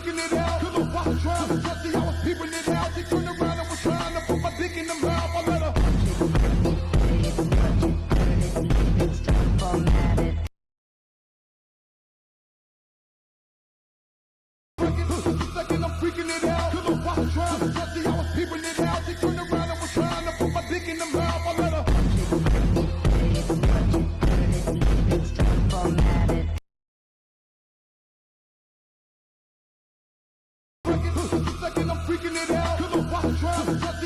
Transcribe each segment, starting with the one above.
freaking it out. Till the watch trying to touch it, I was peeping it out. She turned around and was trying to put my dick in the mouth. I let her. Freaking it out. Till the watch trying to kicking it out. Cause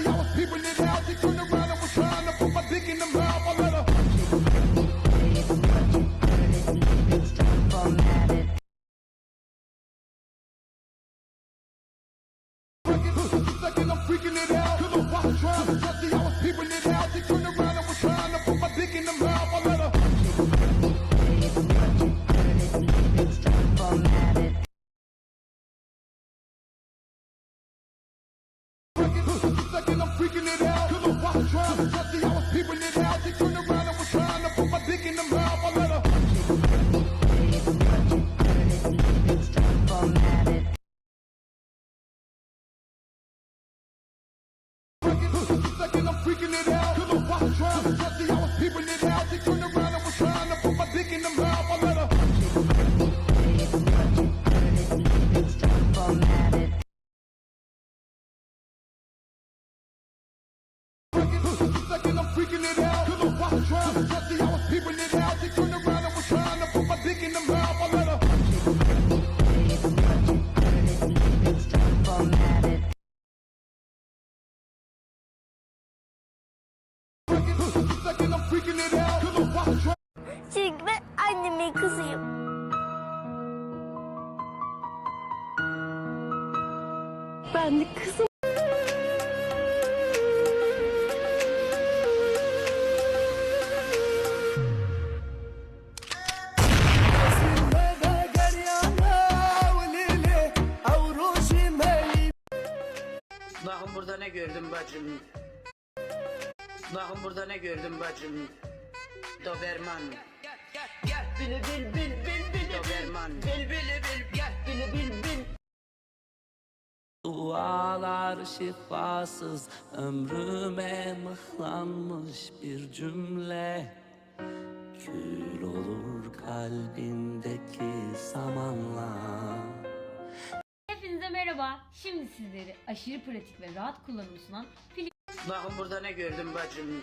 annemin kızıyım. Ben de kızım. Bakın burada ne gördüm bacım. Bakın burada ne gördüm bacım. Doberman. Gel gel bili bil bil bil bil Doberman. Bil bil bil gel bili bil bil. Dualar şifasız ömrüme mıhlanmış bir cümle Kül olur kalbindeki zamanla Hepinize merhaba. Şimdi sizleri aşırı pratik ve rahat kullanımı sunan Philips Bakın burada ne gördüm bacım.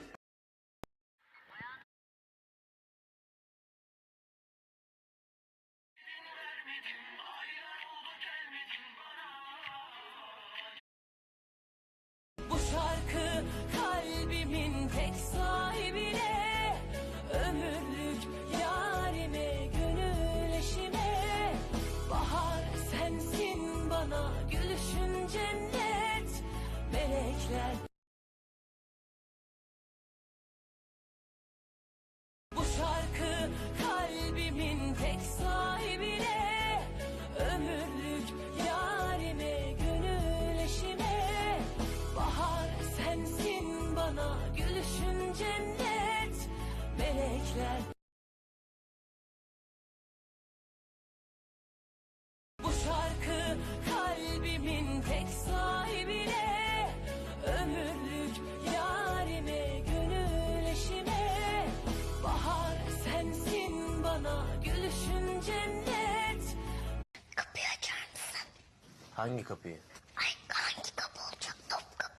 Hangi kapıyı? Ay hangi kapı olacak? Top kapı.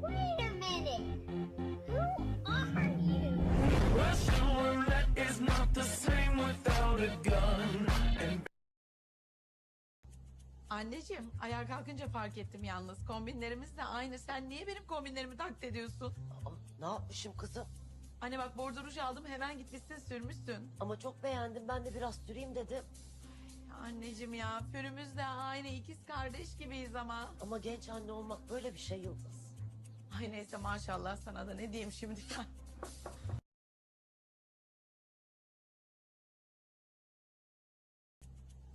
Wait a minute. Who are you? Anneciğim ayağa kalkınca fark ettim yalnız. Kombinlerimiz de aynı. Sen niye benim kombinlerimi taklit ediyorsun? Ne yapmışım kızım? Anne bak bordo ruj aldım hemen gitmişsin sürmüşsün. Ama çok beğendim ben de biraz süreyim dedim. Anneciğim ya pürümüz de aynı ikiz kardeş gibiyiz ama. Ama genç anne olmak böyle bir şey Yıldız. Ay neyse maşallah sana da ne diyeyim şimdi ya.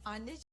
Anneciğim.